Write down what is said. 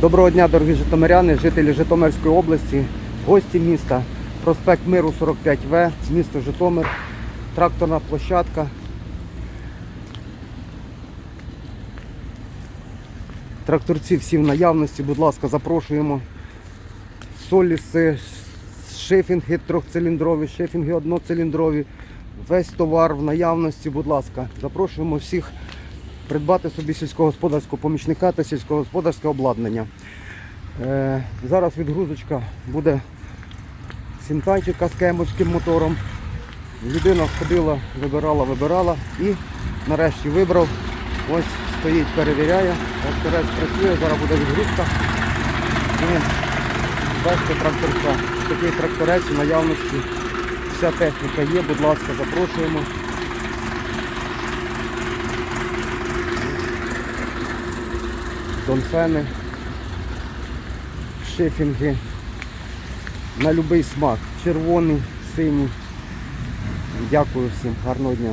Доброго дня, дорогі житомиряни, жителі Житомирської області, гості міста, проспект Миру 45В, місто Житомир, тракторна площадка. Тракторці всі в наявності, будь ласка, запрошуємо. Соліси, шифінги трьохциліндрові, шифінги одноциліндрові. Весь товар в наявності, будь ласка, запрошуємо всіх придбати собі сільськогосподарського помічника та сільськогосподарське обладнання. Е, зараз відгрузочка буде сімтайчика з кемовським мотором. Людина ходила, вибирала, вибирала і нарешті вибрав. Ось стоїть, перевіряє. Тракторець працює, зараз буде відгрузка. І бачите тракторця. Такий тракторець в наявності. Вся техніка є, будь ласка, запрошуємо. Донфени, шифінги на будь-який смак. Червоний, синій. Дякую всім, гарного дня.